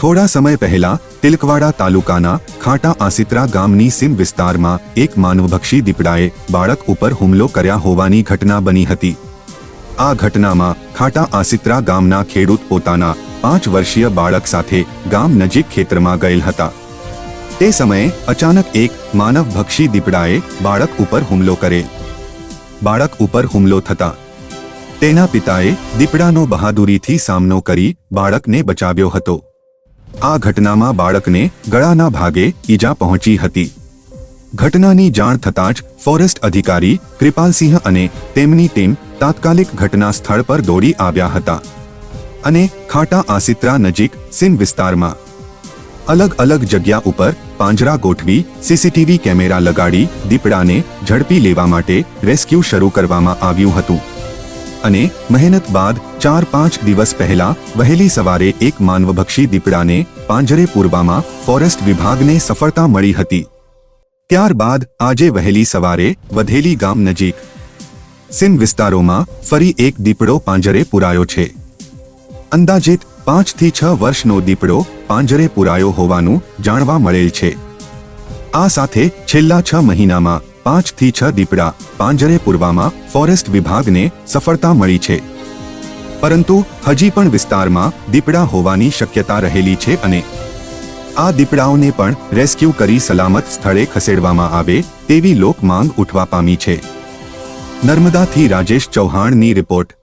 થોડા સમય પહેલા, તિલકવાડા તાલુકાના ખાટા આસિત્રા ગામની સીમ વિસ્તારમાં એક માનવભક્ષી દીપડાએ બાળક ઉપર હુમલો કર્યા હોવાની ઘટના બની હતી. આ ઘટનામાં ખાટા આસિત્રા ગામના ખેડૂત પોતાના પાંચ વર્ષીય બાળક સાથે ગામ નજીક ખેતરમાં ગયેલ હતા. તે સમયે અચાનક એક માનવભક્ષી દીપડાએ બાળક ઉપર હુમલો કરે. બાળક ઉપર હુમલો થતા, તેના પિતાએ દીપડાનો બહાદુરીથી સામનો કરી બાળકને બચાવ્યો હતો. આ ઘટનામાં બાળકને ગળાના ભાગે ઈજા પહોંચી હતી. ઘટનાની જાણ થતાં જ ફોરેસ્ટ અધિકારી કૃપાલસિંહ અને તેમની ટીમ તાત્કાલિક ઘટના સ્થળ પર દોડી આવ્યા હતા અને ખાટા આસિત્રા નજીક સિન વિસ્તારમાં. અલગ અલગ જગ્યા ઉપર પાંજરા ગોઠવી સીસીટીવી કેમેરા લગાડી દીપડાને ઝડપી લેવા માટે રેસ્ક્યુ શરૂ કરવામાં આવ્યું હતું. અને મહેનત બાદ ચાર પાંચ દિવસ પહેલા વહેલી સવારે એક માનવભક્ષી દીપડાને પાંજરે પૂરવામાં ફોરેસ્ટ વિભાગને સફળતા મળી હતી. ત્યારબાદ આજે વહેલી સવારે વધેલી ગામ નજીક સિન વિસ્તારોમાં ફરી એક દીપડો પાંજરે પુરાયો છે. અંદાજિત પાંચથી છ વર્ષનો દીપડો પાંજરે પુરાયો હોવાનું જાણવા મળેલ છે. આ સાથે છેલ્લા છ મહિનામાં પાંચથી છ દીપડા પાંજરે પૂરવામાં ફોરેસ્ટ વિભાગને સફળતા મળી છે. પરંતુ હજી પણ વિસ્તારમાં દીપડા હોવાની શક્યતા રહેલી છે અને આ દીપડાઓને પણ રેસ્ક્યુ કરી સલામત સ્થળે ખસેડવામાં આવે તેવી લોક માંગ ઉઠવા પામી છે. નર્મદાથી રાજેશ ચૌહાણની રિપોર્ટ.